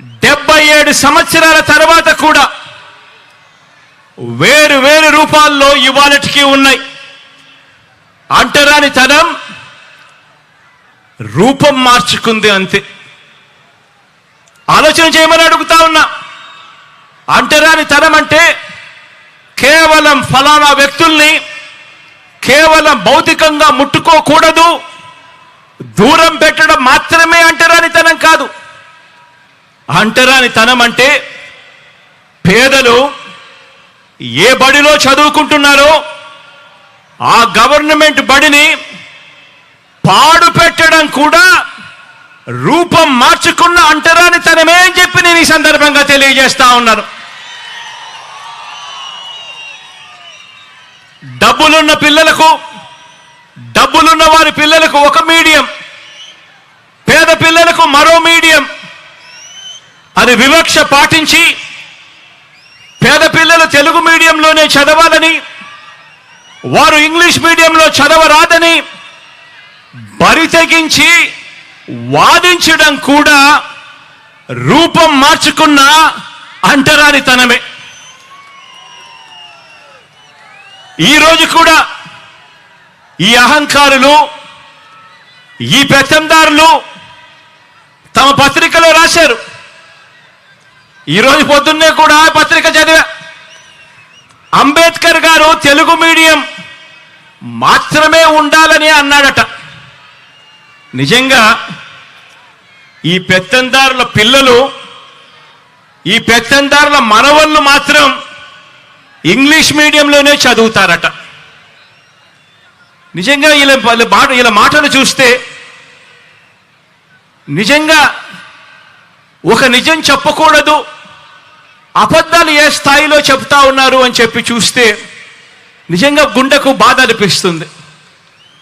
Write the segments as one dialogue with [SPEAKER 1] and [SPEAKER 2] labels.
[SPEAKER 1] డెబ్బై ఏడు సంవత్సరాల తర్వాత కూడా వేరు వేరు రూపాల్లో ఇవాళటికి ఉన్నాయి. అంటరాని తనం రూపం మార్చుకుంది అంతే. ఆలోచన చేయమని అడుగుతా ఉన్నా. అంటరాని తనం అంటే కేవలం ఫలానా వ్యక్తుల్ని కేవలం భౌతికంగా ముట్టుకోకూడదు. దూరం పెట్టడం మాత్రమే అంటరానితనం కాదు. అంటరానితనం అంటే పేదలు ఏ బడిలో చదువుకుంటున్నారో ఆ గవర్నమెంట్ బడిని పాడు పెట్టడం కూడా రూపం మార్చుకున్న అంటరానితనమే అని చెప్పి నేను ఈ సందర్భంగా తెలియజేస్తా ఉన్నాను. డబ్బులున్న పిల్లలకు డబ్బులున్న వారి పిల్లలకు ఒక మీడియం పేద పిల్లలకు మరో మీడియం. అది వివక్ష పాటించి పేద పిల్లలు తెలుగు మీడియంలోనే చదవాలని వారు ఇంగ్లీష్ మీడియంలో చదవరాదని బరి తెగించి వాదించడం కూడా రూపం మార్చుకున్న అంటరానితనమే. ఈ రోజు కూడా ఈ అహంకారులు ఈ పెత్తందారులు తమ పత్రికలో రాశారు. ఈరోజు పొద్దున్నే కూడా పత్రిక చదివా. అంబేద్కర్ గారు తెలుగు మీడియం మాత్రమే ఉండాలని అన్నాడట. నిజంగా ఈ పెత్తందారుల పిల్లలు ఈ పెత్తందారుల మనవళ్ళు మాత్రం ఇంగ్లీష్ మీడియంలోనే చదువుతారట. నిజంగా ఇలా మాట ఇలా మాటలు చూస్తే నిజంగా ఒక నిజం చెప్పకూడదు అబద్ధాలు ఏ స్థాయిలో చెప్తా ఉన్నారు అని చెప్పి చూస్తే నిజంగా గుండెకు బాధ అనిపిస్తుంది.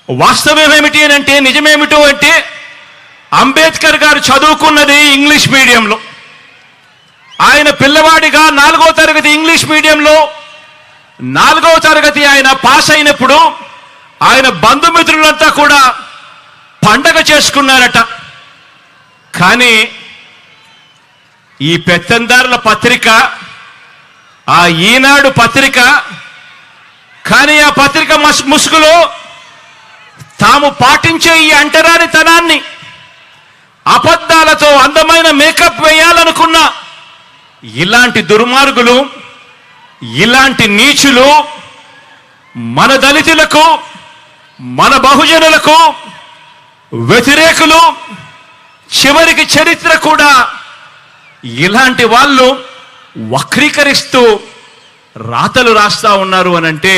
[SPEAKER 1] వాస్తవం ఏమిటి అని అంటే నిజమేమిటో అంటే అంబేద్కర్ గారు చదువుకున్నది ఇంగ్లీష్ మీడియంలో. ఆయన పిల్లవాడిగా నాలుగో తరగతి ఇంగ్లీష్ మీడియంలో నాలుగవ తరగతి ఆయన పాస్ అయినప్పుడు ఆయన బంధుమిత్రులంతా కూడా పండగ చేసుకున్నారట. కానీ ఈ పెత్తందారుల పత్రిక ఆ ఈనాడు పత్రిక కానీ ఆ పత్రిక మస్ ముసుగులో తాము పాటించే ఈ అంటరానితనాన్ని అబద్ధాలతో అందమైన మేకప్ వేయాలనుకున్న ఇలాంటి దుర్మార్గులు ఇలాంటి నీచులు మన దళితులకు మన బహుజనులకు వ్యతిరేకులు చివరికి చరిత్ర కూడా ఇలాంటి వాళ్ళు వక్రీకరిస్తూ రాతలు రాస్తా ఉన్నారు అనంటే